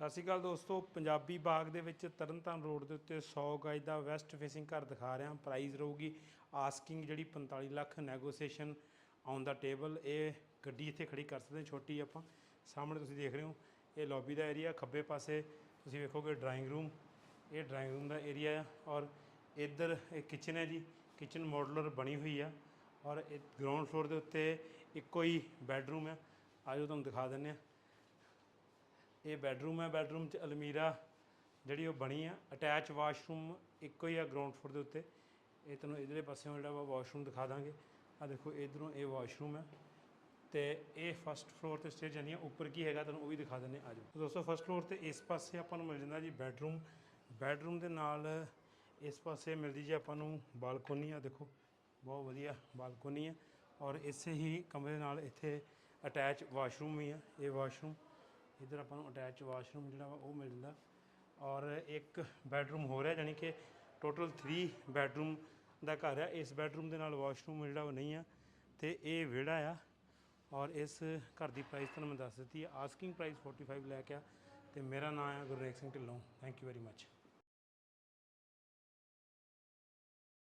ਸਤਿ ਸ਼੍ਰੀ ਅਕਾਲ ਦੋਸਤੋ, ਪੰਜਾਬੀ ਬਾਗ ਦੇ ਵਿੱਚ ਤਰਨਤਾਰਨ ਰੋਡ ਦੇ ਉੱਤੇ 100 ਗਜ ਦਾ ਵੈਸਟ ਫੇਸਿੰਗ ਘਰ ਦਿਖਾ ਰਿਹਾ ਪ੍ਰਾਈਸ ਰਹੂਗੀ ਆਸਕਿੰਗ ਜਿਹੜੀ 45 lakh negotiation on the table. ਇਹ ਗੱਡੀ ਇੱਥੇ ਖੜੀ ਕਰ ਸਕਦੇ ਛੋਟੀ ਆਪਾਂ। ਸਾਹਮਣੇ ਤੁਸੀਂ ਦੇਖ ਰਹੇ ਹੋ, ਇਹ ਲੌਬੀ ਦਾ ਏਰੀਆ, ਖੱਬੇ ਪਾਸੇ ਤੁਸੀਂ ਵੇਖੋਗੇ ਡਰਾਇੰਗ ਰੂਮ। ਇਹ ਡਰਾਇੰਗ ਰੂਮ ਦਾ ਏਰੀਆ ਆ ਔਰ ਇੱਧਰ ਇਹ ਕਿਚਨ ਹੈ ਜੀ। ਕਿਚਨ ਮੋਡੂਲਰ ਬਣੀ ਹੋਈ ਆ ਔਰ ਇਹ ਗਰਾਊਂਡ ਫਲੋਰ ਦੇ ਉੱਤੇ ਇੱਕੋ ਹੀ ਬੈੱਡਰੂਮ ਆ। ਆਜੋ ਤੁਹਾਨੂੰ ਦਿਖਾ ਦਿੰਦੇ ਆ ਇਹ ਬੈੱਡਰੂਮ ਹੈ, ਬੈੱਡਰੂਮ 'ਚ ਅਲਮੀਰਾ ਜਿਹੜੀ ਉਹ ਬਣੀ ਆ ਅਟੈਚ ਵਾਸ਼ਰੂਮ ਇੱਕੋ ਹੀ ਆ ਗਰਾਊਂਡ ਫਲੋਰ ਦੇ ਉੱਤੇ। ਇਹ ਤੁਹਾਨੂੰ ਇਧਰਲੇ ਪਾਸਿਓਂ ਜਿਹੜਾ ਵਾ ਵਾਸ਼ਰੂਮ ਦਿਖਾ ਦਾਂਗੇ। ਆ ਦੇਖੋ, ਇਧਰੋਂ ਇਹ ਵਾਸ਼ਰੂਮ ਹੈ। ਤੇ ਇਹ ਫਸਟ ਫਲੋਰ ਤੇ ਸਟੇਜ ਜਾਂਦੀਆਂ, ਉੱਪਰ ਕੀ ਹੈਗਾ ਤੁਹਾਨੂੰ ਉਹ ਵੀ ਦਿਖਾ ਦਿੰਦੇ ਆ ਆਜੋ ਦੋਸਤੋ ਫਸਟ ਫਲੋਰ ਤੇ ਇਸ ਪਾਸੇ ਆਪਾਂ ਨੂੰ ਮਿਲ ਜਾਂਦਾ ਜੀ ਬੈੱਡਰੂਮ। ਬੈੱਡਰੂਮ ਦੇ ਨਾਲ ਇਸ ਪਾਸੇ ਮਿਲਦੀ ਜੀ ਆਪਾਂ ਨੂੰ ਬਾਲਕੋਨੀ ਆ ਦੇਖੋ, ਬਹੁਤ ਵਧੀਆ ਬਾਲਕੋਨੀ ਆ ਔਰ ਇਸੇ ਹੀ ਕਮਰੇ ਨਾਲ ਇੱਥੇ ਅਟੈਚ ਵਾਸ਼ਰੂਮ ਵੀ ਆ ਇਹ ਵਾਸ਼ਰੂਮ ਇਧਰ ਆਪਾਂ ਨੂੰ ਅਟੈਚ ਵਾਸ਼ਰੂਮ ਜਿਹੜਾ ਵਾ ਉਹ ਮਿਲ ਜਾਂਦਾ। ਔਰ ਇੱਕ ਬੈਡਰੂਮ ਹੋ ਰਿਹਾ ਯਾਨੀ ਕਿ ਟੋਟਲ 3 ਬੈਡਰੂਮ ਦਾ ਘਰ ਆ। ਇਸ ਬੈਡਰੂਮ ਦੇ ਨਾਲ ਵਾਸ਼ਰੂਮ ਜਿਹੜਾ ਉਹ ਨਹੀਂ ਆ, ਤੇ ਇਹ ਵਿਹੜਾ ਆ। ਔਰ ਇਸ ਘਰ ਦੀ ਪ੍ਰਾਈਸ ਤੁਹਾਨੂੰ ਮੈਂ ਦੱਸ ਦਿੱਤੀ ਹੈ ਆਸਕਿੰਗ ਪ੍ਰਾਈਸ 45 ਲੈ ਕੇ ਆ, ਤੇ ਮੇਰਾ ਨਾਮ ਹੈ Gurnek Singh Dhillon. Thank you very much